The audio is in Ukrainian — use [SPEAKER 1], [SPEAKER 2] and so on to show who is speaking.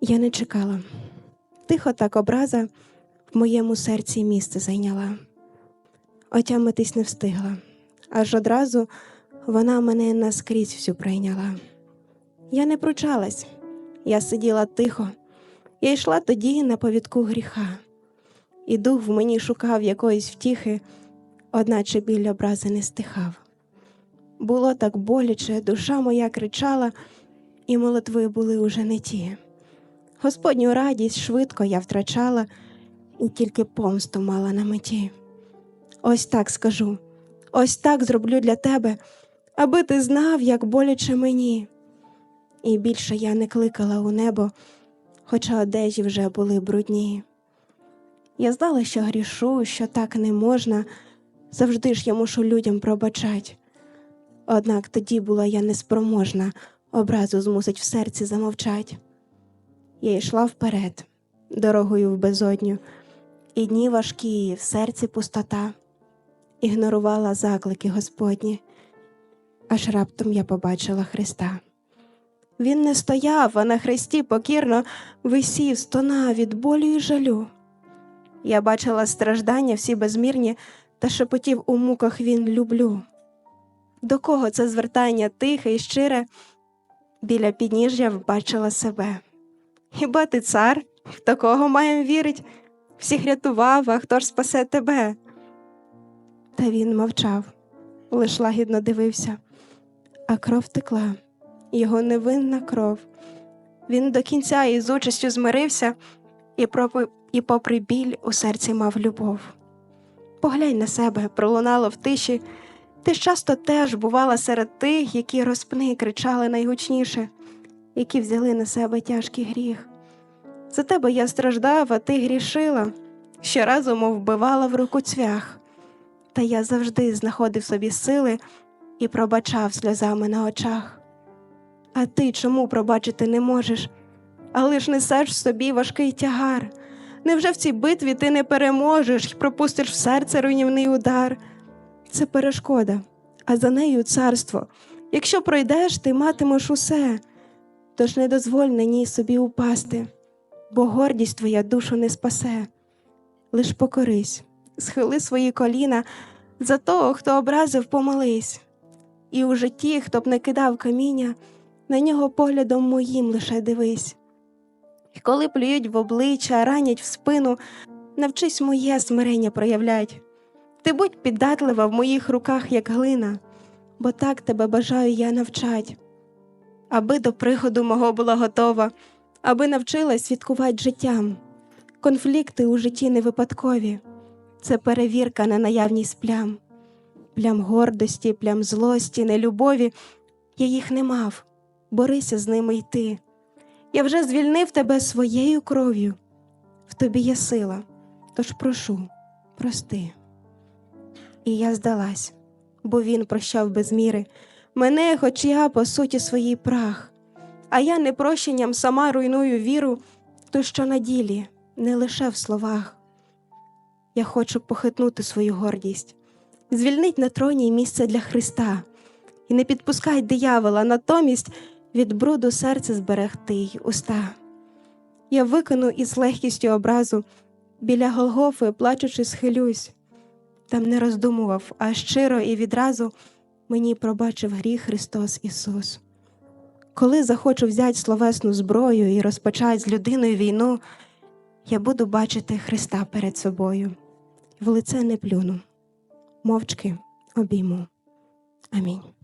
[SPEAKER 1] Я не чекала. Тихо так образа в моєму серці місце зайняла. Отямитись не встигла, аж одразу вона мене наскрізь всю прийняла. Я не пручалась, я сиділа тихо, я йшла тоді на повідку гріха, і дух в мені шукав якоїсь втіхи, одначе біль образи не стихав. Було так боляче, душа моя кричала, і молитви були уже не ті. Господню радість швидко я втрачала і тільки помсту мала на меті. Ось так скажу, ось так зроблю для тебе, аби ти знав, як боляче мені. І більше я не кликала у небо, хоча одежі вже були брудні. Я знала, що грішу, що так не можна, завжди ж я мушу людям пробачать. Однак тоді була я неспроможна образу змусить в серці замовчать. Я йшла вперед, дорогою в безодню, і дні важкі, в серці пустота, ігнорувала заклики Господні, аж раптом я побачила Христа. Він не стояв, а на хресті покірно висів, стонав від болю і жалю. Я бачила страждання всі безмірні, та шепотів у муках він люблю. До кого це звертання тихе і щире, біля підніжжя вбачила себе. Хіба ти цар, в такого маєм вірить, всіх рятував, а хто ж спасе тебе? Та він мовчав, лиш лагідно дивився, а кров текла, його невинна кров. Він до кінця із участю змирився і, пропи- і попри біль у серці мав любов. Поглянь на себе, пролунало в тиші. Ти ж часто теж бувала серед тих, які розпни кричали найгучніше, які взяли на себе тяжкий гріх. За тебе я страждав, а ти грішила, щоразу, мов вбивала в руку цвях. Та я завжди знаходив собі сили і пробачав сльозами на очах. А ти чому пробачити не можеш, а лиш несеш в собі важкий тягар? Невже в цій битві ти не переможеш і пропустиш в серце руйнівний удар? Це перешкода, а за нею царство. Якщо пройдеш, ти матимеш усе. Тож не дозволь ній собі упасти, бо гордість твоя душу не спасе. Лиш покорись, схили свої коліна за того, хто образив, помолись. І у житті, хто б не кидав каміння, на нього поглядом моїм лише дивись. І коли плюють в обличчя, ранять в спину, навчись моє смирення проявлять. Ти будь піддатлива в моїх руках, як глина, бо так тебе бажаю я навчать, аби до приходу мого була готова, аби навчилась святкувати життям. Конфлікти у житті не випадкові, це перевірка на наявність плям, плям гордості, плям злості, нелюбові. Я їх не мав, борися з ними йти. Я вже звільнив тебе своєю кров'ю. В тобі є сила, тож прошу, прости. І я здалась, бо він прощав без міри мене, хоч я по суті своїй прах, а я непрощенням сама руйную віру, то що на ділі, не лише в словах. Я хочу похитнути свою гордість, звільнить на троні місце для Христа, і не підпускай диявола, натомість від бруду серце зберегти й уста. Я викину із легкістю образу, біля Голгофи, плачучи, схилюсь. Там не роздумував, а щиро і відразу мені пробачив гріх Христос Ісус. Коли захочу взяти словесну зброю і розпочати з людиною війну, я буду бачити Христа перед собою, в лице не плюну, мовчки обійму. Амінь.